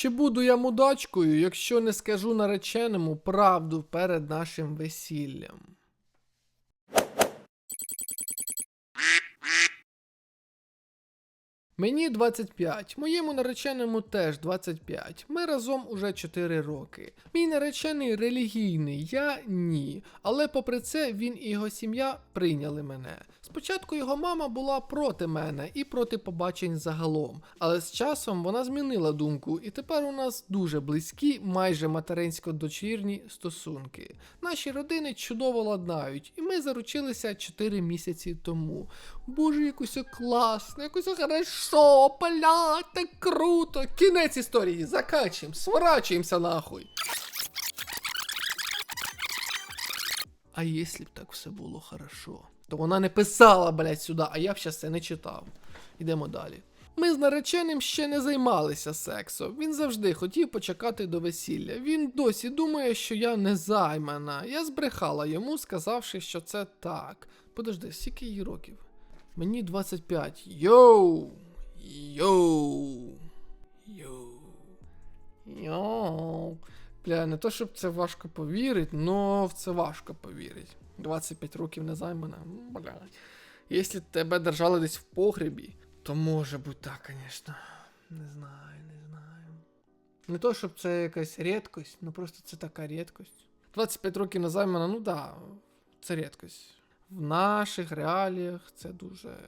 Чи буду я мудачкою, якщо не скажу нареченому правду перед нашим весіллям? Мені 25, моєму нареченому теж 25. Ми разом уже 4 роки. Мій наречений релігійний, я ні. Але попри це він і його сім'я прийняли мене. Спочатку його мама була проти мене і проти побачень загалом, але з часом вона змінила думку, і тепер у нас дуже близькі, майже материнсько-дочірні стосунки. Наші родини чудово ладнають, і ми заручилися 4 місяці тому. Боже, якось класно, якось хорошо, блядь, так круто. Кінець історії, закачуємо, сворачуємося нахуй. А якщо б так все було хорошо, то вона не писала, блядь, сюди, а я б щас це не читав. Ідемо далі. Ми з нареченим ще не займалися сексом. Він завжди хотів почекати до весілля. Він досі думає, що я не займана. Я збрехала йому, сказавши, що це так. Подожди, скільки їй років? Мені 25. Йоу! Йоу! Йоу! Йоу! Бля, не то, щоб це важко повірити, но в це важко повірити. 25 років не займана. Бля. Якщо тебе держали десь в погребі, то може бути так, звісно. Не знаю, не знаю. Не то, щоб це якась рідкость, ну просто це така рідкость. 25 років не займана, ну да, це рідкость. В наших реаліях це дуже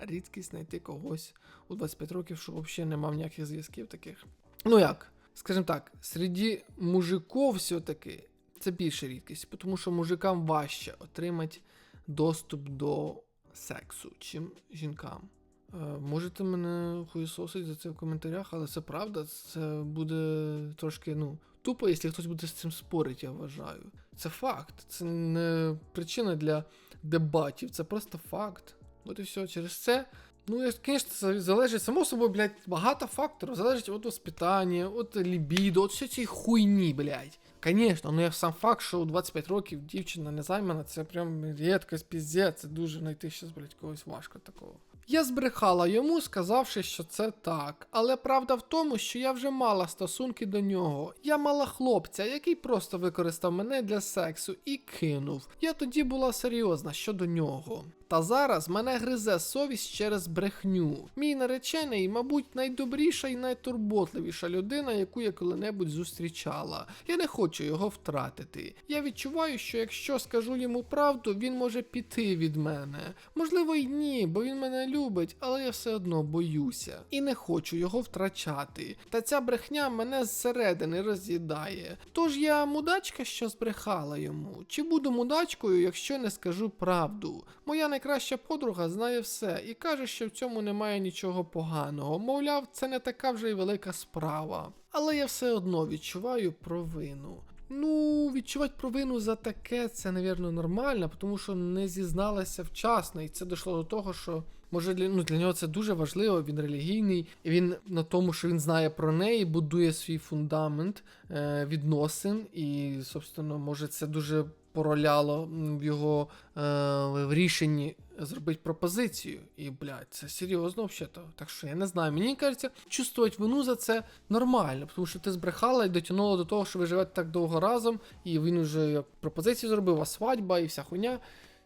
рідкість знайти когось у 25 років, що взагалі не мав ніяких зв'язків таких. Ну як? Скажімо так, серед мужиків все-таки це більше рідкість, тому що мужикам важче отримати доступ до сексу, чим жінкам. Е, можете мене хуєсосити за це в коментарях, але це правда, це буде трошки, ну, тупо, якщо хтось буде з цим спорити, я вважаю. Це факт, це не причина для дебатів, це просто факт. От і все, через це. Ну, я, звісно, залежить, само собою, блядь, багато факторів. Залежить від воспитання, від лібідо, от все цієї хуйні, блядь. Звісно, ну я сам факт, що у 25 років дівчина не займана, це прям рідкость, піздець, це дуже знайти щось, блядь, когось важко такого. Я збрехала йому, сказавши, що це так. Але правда в тому, що я вже мала стосунки до нього. Я мала хлопця, який просто використав мене для сексу і кинув. Я тоді була серйозна щодо нього. Та зараз мене гризе совість через брехню. Мій наречений, мабуть, найдобріша і найтурботливіша людина, яку я коли-небудь зустрічала. Я не хочу його втратити. Я відчуваю, що якщо скажу йому правду, він може піти від мене. Можливо, й ні, бо він мене любить, але я все одно боюся і не хочу його втрачати. Та ця брехня мене зсередини роз'їдає. Тож я мудачка, що збрехала йому. Чи буду мудачкою, якщо не скажу правду? Моя найкраща подруга знає все і каже, що в цьому немає нічого поганого. Мовляв, це не така вже й велика справа. Але я все одно відчуваю провину. Ну, відчувати провину за таке, це, навірно, нормально, тому що не зізналася вчасно, і це дійшло до того, що може для, ну, для нього це дуже важливо, він релігійний, і він на тому, що він знає про неї, будує свій фундамент е, відносин, і, собственно, може, це дуже пороляло в його е, в рішенні зробити пропозицію. І, блядь, це серйозно взагалі-то. Так що я не знаю. Мені кажеться, чувствувати вину за це нормально, тому що ти збрехала і дотягнула до того, що ви живете так довго разом, і він уже як пропозицію зробив, а свадьба і вся хуйня.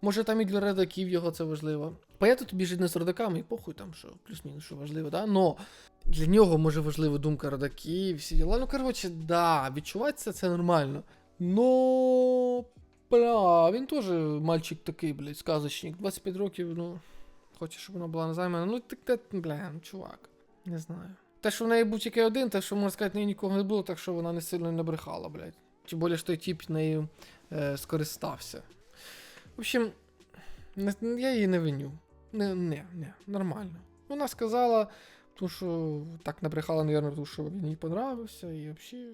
Може там і для родаків його це важливо. Понятно, тобі жити не з родаками, і похуй там, що плюс-мінус, що важливо, да? Но для нього може важлива думка родаків, всі діла. Ну, коротше, да, відчувати це, це нормально. Но. Бля, він теж мальчик такий, блядь, сказочник. 25 років, ну. Хоче, щоб вона була не займана. Ну, так бля, ну, чувак. Не знаю. Те, що в неї був тільки один, те, що можна сказати, неї нікого не було, так що вона не сильно не брехала, блядь. Тим більше, що той тип нею е, скористався. В общем, не, я її не виню. Не, не, не, нормально. Вона сказала, тому що так набрехала, напевно, тому що він їй понравився, і взагалі,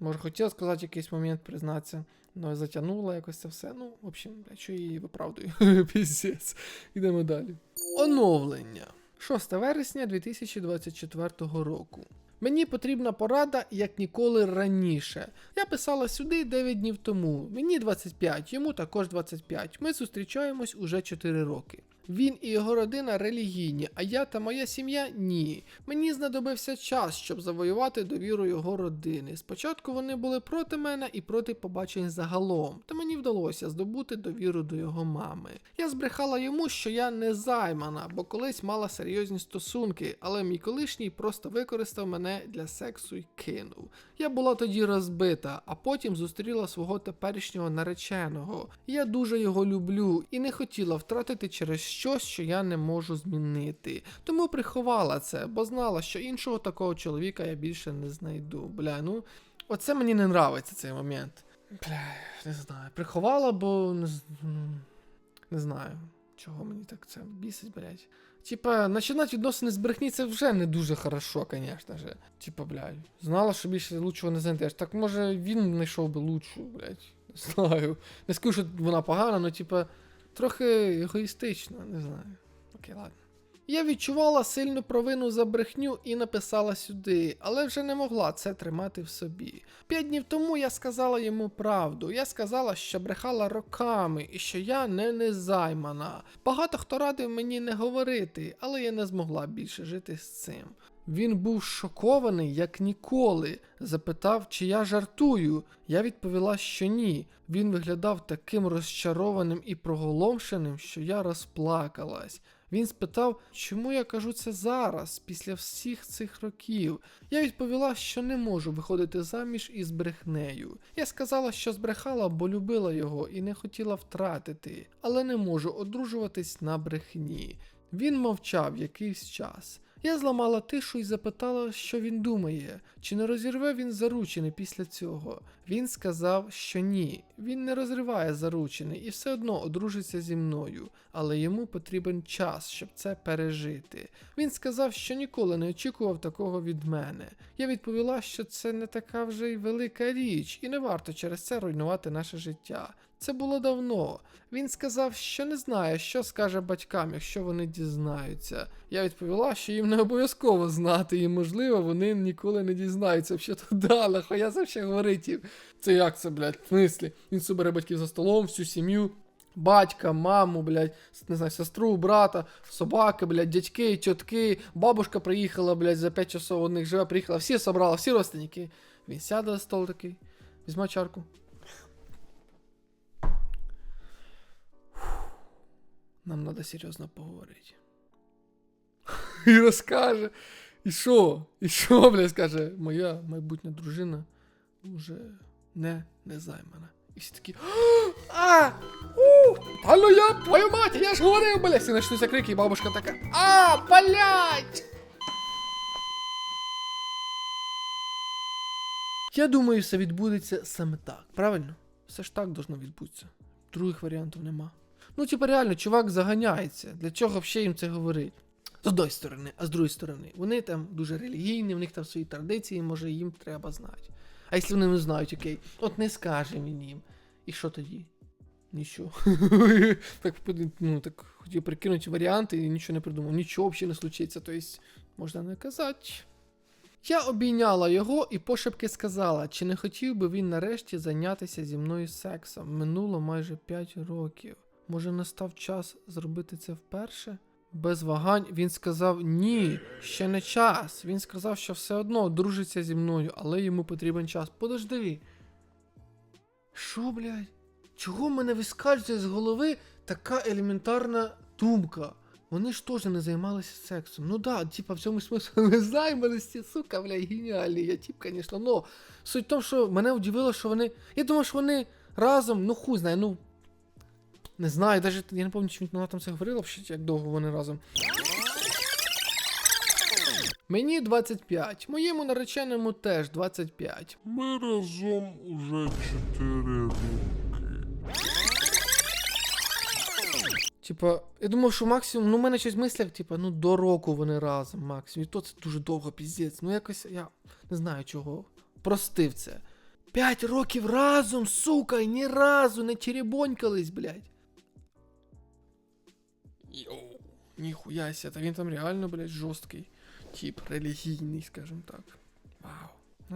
може, хотіла сказати якийсь момент, признатися, але затягнула якось це все. Ну, в общем, що її виправдую. Піздець. Ідемо далі. Оновлення. 6 вересня 2024 року. Мені потрібна порада як ніколи раніше. Я писала сюди 9 днів тому. Мені 25, йому також 25. Ми зустрічаємось уже 4 роки. Він і його родина релігійні, а я та моя сім'я ні. Мені знадобився час, щоб завоювати довіру його родини. Спочатку вони були проти мене і проти побачень загалом, та мені вдалося здобути довіру до його мами. Я збрехала йому, що я не займана, бо колись мала серйозні стосунки, але мій колишній просто використав мене для сексу і кинув. Я була тоді розбита, а потім зустріла свого теперішнього нареченого. Я дуже його люблю і не хотіла втратити через щось, що я не можу змінити. Тому приховала це, бо знала, що іншого такого чоловіка я більше не знайду. Бля, ну оце мені не нравиться цей момент. Бля, не знаю. Приховала, бо не, ну, не знаю, чого мені так це бісить, блядь. Типа, починати відносини з брехні це вже не дуже хорошо, звісно ж. Типа, блядь, знала, що більше лучшого не знайдеш. Так може він знайшов би лучшу, блядь. Не знаю. Не скажу, що вона погана, але типа, трохи егоїстично, не знаю. Окей, ладно. Я відчувала сильну провину за брехню і написала сюди, але вже не могла це тримати в собі. П'ять днів тому я сказала йому правду. Я сказала, що брехала роками і що я не незаймана. Багато хто радив мені не говорити, але я не змогла більше жити з цим. Він був шокований, як ніколи. Запитав, чи я жартую. Я відповіла, що ні. Він виглядав таким розчарованим і проголомшеним, що я розплакалась. Він спитав, чому я кажу це зараз, після всіх цих років. Я відповіла, що не можу виходити заміж із брехнею. Я сказала, що збрехала, бо любила його і не хотіла втратити, але не можу одружуватись на брехні. Він мовчав якийсь час. Я зламала тишу і запитала, що він думає, чи не розірве він заручини після цього. Він сказав, що ні, він не розриває заручини і все одно одружиться зі мною, але йому потрібен час, щоб це пережити. Він сказав, що ніколи не очікував такого від мене. Я відповіла, що це не така вже й велика річ, і не варто через це руйнувати наше життя. Це було давно. Він сказав, що не знає, що скаже батькам, якщо вони дізнаються. Я відповіла, що їм не обов'язково знати, і можливо вони ніколи не дізнаються. Що то да, нахуя це ще говорить. Це як це, блядь, в смислі? Він собере батьків за столом, всю сім'ю. Батька, маму, блядь, не знаю, сестру, брата, собаки, блядь, дядьки, тітки, бабушка приїхала, блядь, за 5 часов у них живе, приїхала, всі собрала, всі родственники. Він сяде за стол такий, візьме чарку. Нам треба серйозно поговорити. І розкаже. І що? І що, блядь, скаже, моя майбутня дружина вже не незаймана. І всі такі. А! У! Ну я твою мать, я ж говорив, блядь! Всі почнуться крики, і бабушка така. А, блядь! Я думаю, все відбудеться саме так, правильно? Все ж так должно відбутися. Других варіантів нема. Ну, типа, реально, чувак заганяється. Для чого взагалі їм це говорить? З одної сторони, а з другої сторони, вони там дуже релігійні, в них там свої традиції, може їм треба знати. А якщо вони не знають, окей, от не скаже він їм. І що тоді? Нічого. так, ну, так хотів прикинути варіанти і нічого не придумав. Нічого взагалі не случиться, тобто можна не казати. Я обійняла його і пошепки сказала, чи не хотів би він нарешті зайнятися зі мною сексом. Минуло майже 5 років. Може настав час зробити це вперше? Без вагань він сказав ні, ще не час. Він сказав, що все одно дружиться зі мною, але йому потрібен час. Подожди. Що, блядь? Чого в мене вискальзує з голови така елементарна думка? Вони ж теж не займалися сексом. Ну да, типа в цьому смислі не займалися, сука, бля, геніальний я тип, звісно. Но суть в тому, що мене удивило, що вони. Я думав, що вони разом, ну хуй знає, ну. Не знаю, навіть я не пам'ятаю, чи вона там це говорила, взагалі, як довго вони разом. Мені 25, моєму нареченому теж 25. Ми разом уже 4 роки. Типа, я думав, що максимум, ну в мене щось в мислях, типа, ну до року вони разом, максимум. І то це дуже довго, піздець. Ну якось я не знаю чого. Простив це. П'ять років разом, сука, і ні разу не черебонькались, блядь. Йоу, ніхуяся, та він там реально, блядь, жорсткий. Тип релігійний, скажімо так. Вау.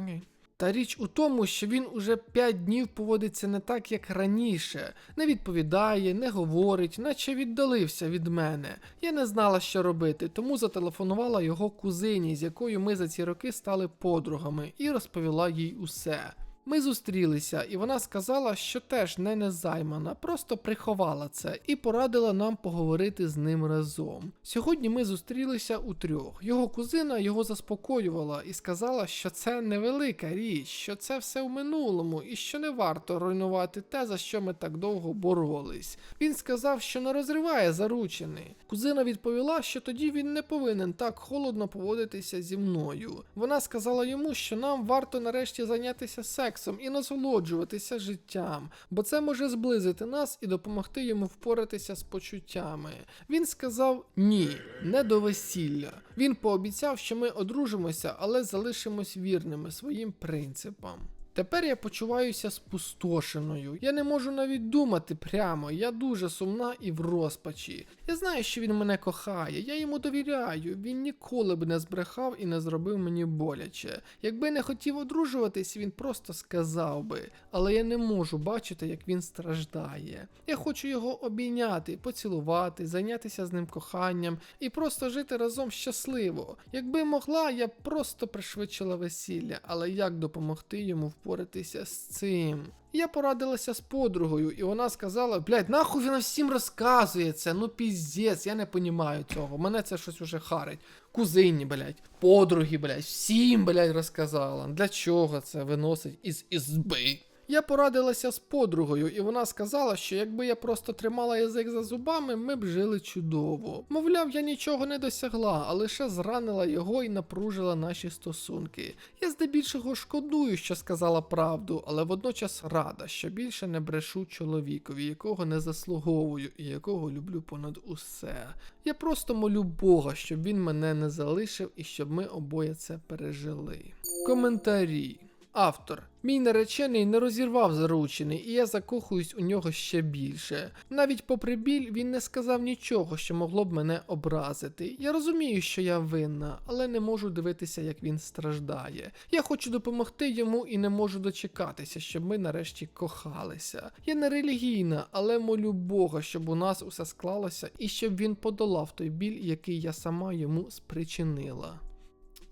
Окей. Та річ у тому, що він уже 5 днів поводиться не так, як раніше, не відповідає, не говорить, наче віддалився від мене. Я не знала, що робити, тому зателефонувала його кузині, з якою ми за ці роки стали подругами, і розповіла їй усе. Ми зустрілися, і вона сказала, що теж не незаймана, просто приховала це і порадила нам поговорити з ним разом. Сьогодні ми зустрілися у трьох. Його кузина його заспокоювала і сказала, що це невелика річ, що це все в минулому, і що не варто руйнувати те, за що ми так довго боролись. Він сказав, що не розриває заручини. Кузина відповіла, що тоді він не повинен так холодно поводитися зі мною. Вона сказала йому, що нам варто нарешті зайнятися сексом і насолоджуватися життям, бо це може зблизити нас і допомогти йому впоратися з почуттями. Він сказав ні, не до весілля. Він пообіцяв, що ми одружимося, але залишимось вірними своїм принципам. Тепер я почуваюся спустошеною. Я не можу навіть думати прямо. Я дуже сумна і в розпачі. Я знаю, що він мене кохає, я йому довіряю. Він ніколи б не збрехав і не зробив мені боляче. Якби не хотів одружуватись, він просто сказав би. Але я не можу бачити, як він страждає. Я хочу його обійняти, поцілувати, зайнятися з ним коханням і просто жити разом щасливо. Якби могла, я б просто пришвидшила весілля, але як допомогти йому впоратися з цим? Я порадилася з подругою, і вона сказала: блядь, нахуй він всім розказує це. Ну піздець, я не понімаю цього. Мене це щось уже харить. Кузині, блядь, подруги, блядь, всім, блядь, розказала. Для чого це виносить із ізби? Я порадилася з подругою, і вона сказала, що якби я просто тримала язик за зубами, ми б жили чудово. Мовляв, я нічого не досягла, а лише зранила його і напружила наші стосунки. Я здебільшого шкодую, що сказала правду, але водночас рада, що більше не брешу чоловікові, якого не заслуговую і якого люблю понад усе. Я просто молю Бога, щоб він мене не залишив і щоб ми обоє це пережили. Коментарі. Автор. Мій наречений не розірвав заручений, і я закохуюсь у нього ще більше. Навіть попри біль, він не сказав нічого, що могло б мене образити. Я розумію, що я винна, але не можу дивитися, як він страждає. Я хочу допомогти йому і не можу дочекатися, щоб ми нарешті кохалися. Я не релігійна, але молю Бога, щоб у нас усе склалося і щоб він подолав той біль, який я сама йому спричинила.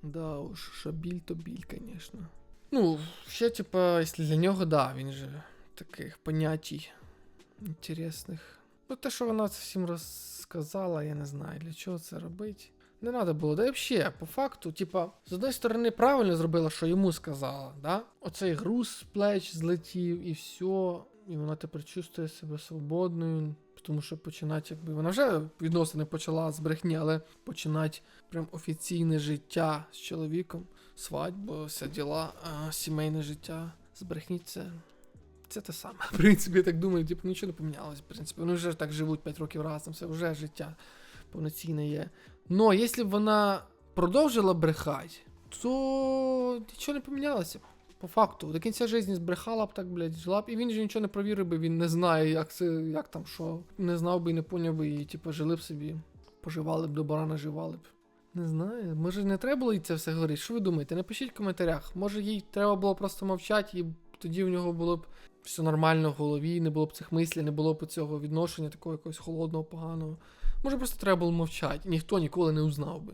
Да уж, що біль, то біль, звісно. Ну, ще, типа, якщо для нього, да, він же таких понятій інтересних. Ну, те, що вона це всім розказала, я не знаю, для чого це робити. Не треба було. Да і взагалі, по факту, типа, з одної сторони, правильно зробила, що йому сказала, да? Оцей груз з плеч злетів і все. І вона тепер чувствує себе свободною, тому що починати, якби вона вже відносини почала з брехні, але починати прям офіційне життя з чоловіком, свадьбу, все діла, сімейне життя з брехні це. Те саме. В принципі, я так думаю, типу, нічого не помінялось. В принципі, вони вже так живуть 5 років разом, це вже життя повноцінне є. Но якщо б вона продовжила брехати, то нічого не помінялося. б. По факту, до кінця життя збрехала б так, блядь, жила б, і він же нічого не провірив би, він не знає, як це, як там що. Не знав би і не поняв би, і типу, жили б собі, поживали б, до барана живали б. Не знаю, може не треба було їй це все говорити. Що ви думаєте? Напишіть в коментарях. Може їй треба було просто мовчати, і тоді в нього було б все нормально в голові, не було б цих мислів, не було б цього відношення такого якогось холодного, поганого. Може просто треба було мовчати, ніхто ніколи не узнав би.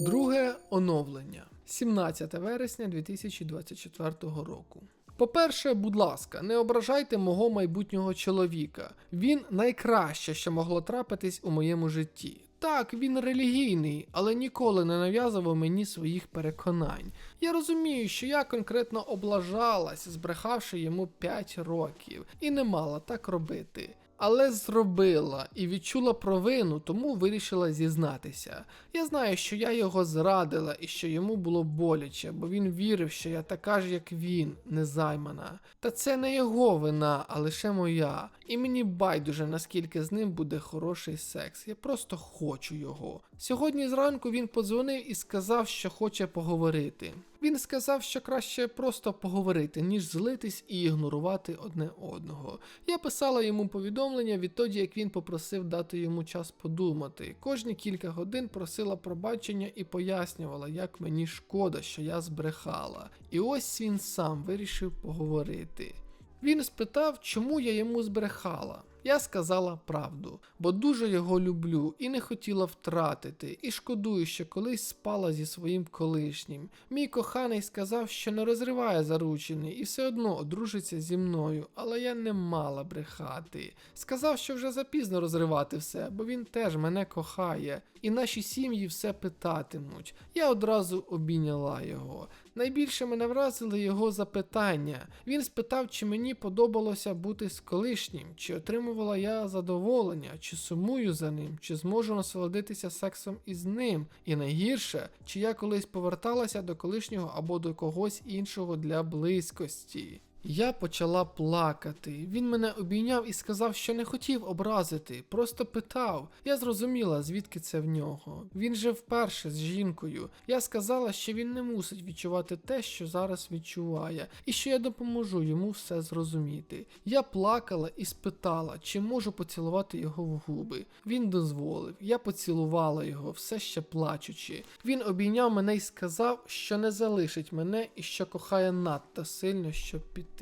Друге оновлення. 17 вересня 2024 року. По-перше, будь ласка, не ображайте мого майбутнього чоловіка. Він найкраще, що могло трапитись у моєму житті. Так, він релігійний, але ніколи не нав'язував мені своїх переконань. Я розумію, що я конкретно облажалась, збрехавши йому 5 років, і не мала так робити. Але зробила і відчула провину, тому вирішила зізнатися. Я знаю, що я його зрадила і що йому було боляче, бо він вірив, що я така ж, як він, незаймана. Та це не його вина, а лише моя. І мені байдуже, наскільки з ним буде хороший секс. Я просто хочу його. Сьогодні зранку він подзвонив і сказав, що хоче поговорити. Він сказав, що краще просто поговорити, ніж злитись і ігнорувати одне одного. Я писала йому повідомлення відтоді, як він попросив дати йому час подумати. Кожні кілька годин просила пробачення і пояснювала, як мені шкода, що я збрехала. І ось він сам вирішив поговорити. Він спитав, чому я йому збрехала. Я сказала правду, бо дуже його люблю і не хотіла втратити, і шкодую, що колись спала зі своїм колишнім. Мій коханий сказав, що не розриває заручений і все одно одружиться зі мною, але я не мала брехати. Сказав, що вже запізно розривати все, бо він теж мене кохає, і наші сім'ї все питатимуть. Я одразу обійняла його. Найбільше мене вразили його запитання. Він спитав, чи мені подобалося бути з колишнім, чи отримувала я задоволення, чи сумую за ним, чи зможу насолодитися сексом із ним. І найгірше, чи я колись поверталася до колишнього або до когось іншого для близькості. Я почала плакати. Він мене обійняв і сказав, що не хотів образити, просто питав. Я зрозуміла, звідки це в нього. Він же вперше з жінкою. Я сказала, що він не мусить відчувати те, що зараз відчуває, і що я допоможу йому все зрозуміти. Я плакала і спитала, чи можу поцілувати його в губи. Він дозволив. Я поцілувала його, все ще плачучи. Він обійняв мене і сказав, що не залишить мене і що кохає надто сильно, щоб піти.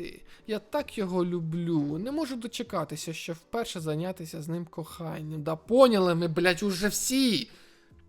Я так його люблю. Не можу дочекатися, щоб вперше зайнятися з ним коханням. Да поняли ми, блять, уже всі.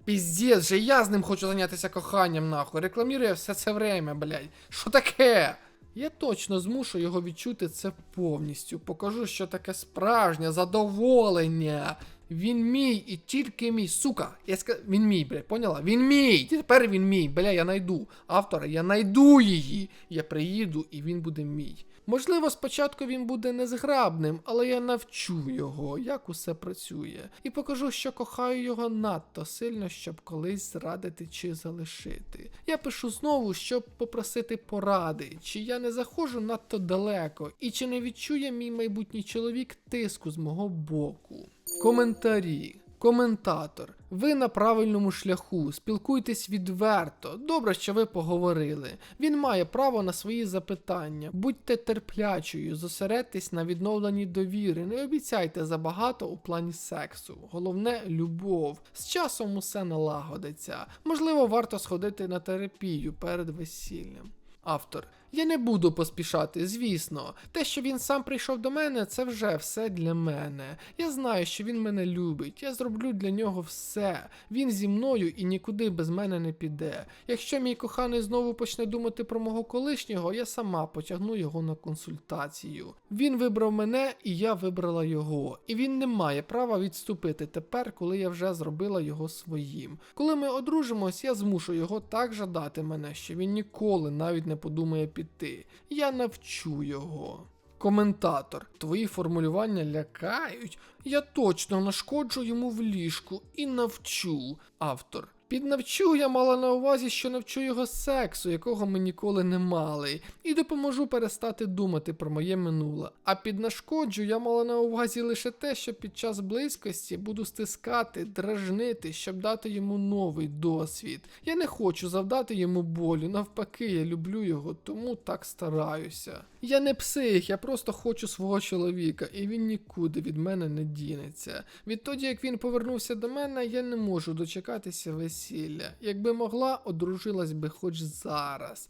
Піздець, же я з ним хочу зайнятися коханням, нахуй. Рекламірую все це время, блять. Що таке? Я точно змушу його відчути це повністю. Покажу, що таке справжнє задоволення. Він мій і тільки мій. Сука, я ска... Він мій, бля, поняла? Він мій. Тепер він мій. Бля, я найду. Автора, я найду її. Я приїду і він буде мій. Можливо, спочатку він буде незграбним, але я навчу його, як усе працює, і покажу, що кохаю його надто сильно, щоб колись зрадити чи залишити. Я пишу знову, щоб попросити поради, чи я не заходжу надто далеко, і чи не відчує мій майбутній чоловік тиску з мого боку. Коментарі. Коментатор, ви на правильному шляху, спілкуйтесь відверто. Добре, що ви поговорили. Він має право на свої запитання. Будьте терплячою, зосередьтесь на відновленні довіри. Не обіцяйте забагато у плані сексу. Головне любов. З часом усе налагодиться. Можливо, варто сходити на терапію перед весіллям. Автор. Я не буду поспішати, звісно. Те, що він сам прийшов до мене, це вже все для мене. Я знаю, що він мене любить. Я зроблю для нього все. Він зі мною і нікуди без мене не піде. Якщо мій коханий знову почне думати про мого колишнього, я сама потягну його на консультацію. Він вибрав мене, і я вибрала його. І він не має права відступити тепер, коли я вже зробила його своїм. Коли ми одружимось, я змушу його так жадати мене, що він ніколи навіть не подумає піти. Я навчу його. Коментатор, твої формулювання лякають. Я точно нашкоджу йому в ліжку і навчу. Автор. Під навчу я мала на увазі, що навчу його сексу, якого ми ніколи не мали, і допоможу перестати думати про моє минуле. А під нашкоджу я мала на увазі лише те, що під час близькості буду стискати, дражнити, щоб дати йому новий досвід. Я не хочу завдати йому болю, навпаки, я люблю його, тому так стараюся. Я не псих, я просто хочу свого чоловіка, і він нікуди від мене не дінеться. Відтоді, як він повернувся до мене, я не можу дочекатися весілля. Якби могла, одружилась би хоч зараз.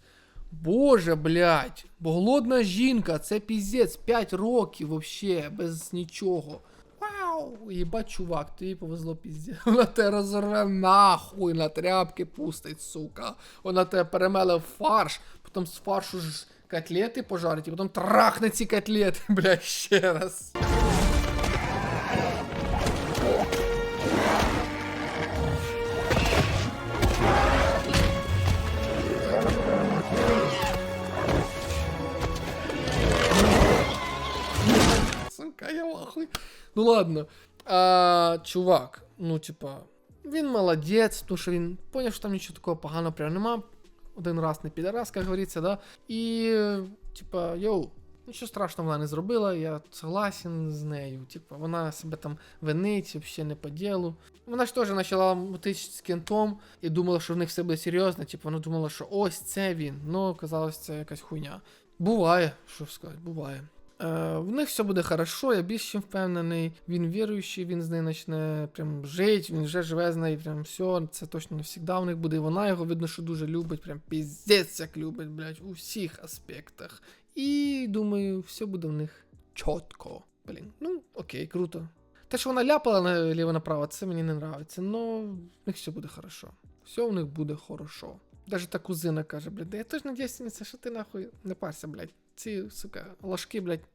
Боже, блядь, бо голодна жінка, це піздець, 5 років вообще, без нічого. Вау! Єбать, чувак, тобі повезло піздець. Вона тебе розорве нахуй на тряпки пустить, сука. Вона тебе перемеле в фарш, потім з фаршу ж котлети пожарить, і потім трахне ці котлети, блядь, ще раз. Сука, я вахуй. Ну ладно. А, чувак, ну типа, він молодець, тому що він поняв, що там нічого такого поганого прям нема. Один раз не підарас, як говориться, да. І, типа, йоу, Нічого страшного вона не зробила, я согласен з нею. Типу, вона себе там винить, взагалі не по ділу. Вона ж теж почала мутити з кентом і думала, що в них все буде серйозно. Типу, вона думала, що ось це він. Ну, казалось, це якась хуйня. Буває, що сказати, буває. Е, в них все буде хорошо, я більш чим впевнений. Він віруючий, він з нею почне прям жити, він вже живе з нею, прям все, це точно навсігда в них буде. І вона його видно, що дуже любить, прям піздець як любить, блядь, у всіх аспектах. І думаю, все буде в них чітко. Блін, ну окей, круто. Те, що вона ляпала наліво направо, це мені не нравиться, но в них все буде хорошо. Все у них буде хорошо. Даже та кузина каже, блядь, да я теж на дівственниця, що ти нахуй не парся, блядь. Ці, сука, ложки, блядь.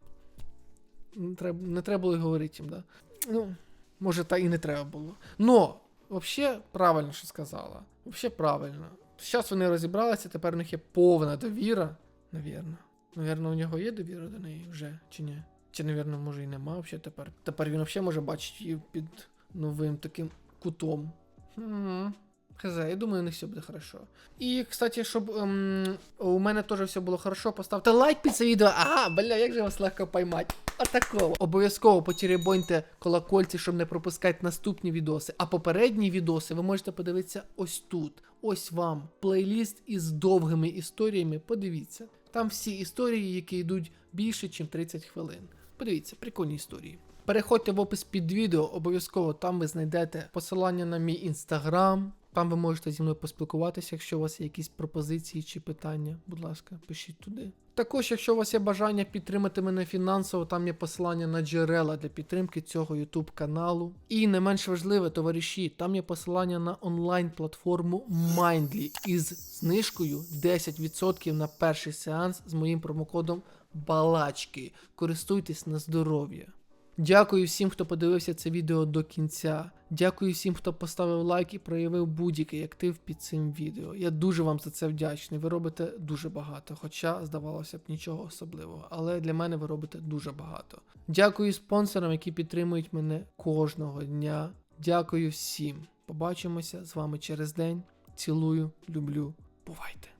Не треба, не треба було говорити їм, да. Ну, може, та і не треба було. Но, взагалі, правильно, що сказала. Взагалі правильно. Зараз вони розібралися, тепер у них є повна довіра. Навірно. Навірно, у нього є довіра до неї вже, чи ні? Чи, навірно, може і нема взагалі тепер. Тепер він взагалі може бачити її під новим таким кутом. Хм. Хз, я думаю, у них все буде хорошо. І, кстати, щоб ем, у мене теж все було хорошо, поставте лайк під це відео. Ага, бля, як же вас легко поймати. Отакого. Обов'язково потеребоньте колокольці, щоб не пропускати наступні відоси. А попередні відоси ви можете подивитися ось тут. Ось вам плейліст із довгими історіями. Подивіться. Там всі історії, які йдуть більше, ніж 30 хвилин. Подивіться, прикольні історії. Переходьте в опис під відео, обов'язково там ви знайдете посилання на мій інстаграм. Там ви можете зі мною поспілкуватися, якщо у вас є якісь пропозиції чи питання. Будь ласка, пишіть туди. Також, якщо у вас є бажання підтримати мене фінансово, там є посилання на джерела для підтримки цього YouTube каналу. І не менш важливе, товариші, там є посилання на онлайн-платформу Mindly із знижкою 10% на перший сеанс з моїм промокодом Балачки. Користуйтесь на здоров'я. Дякую всім, хто подивився це відео до кінця. Дякую всім, хто поставив лайк і проявив будь-який актив під цим відео. Я дуже вам за це вдячний. Ви робите дуже багато, хоча здавалося б нічого особливого. Але для мене ви робите дуже багато. Дякую спонсорам, які підтримують мене кожного дня. Дякую всім. Побачимося з вами через день. Цілую, люблю. Бувайте!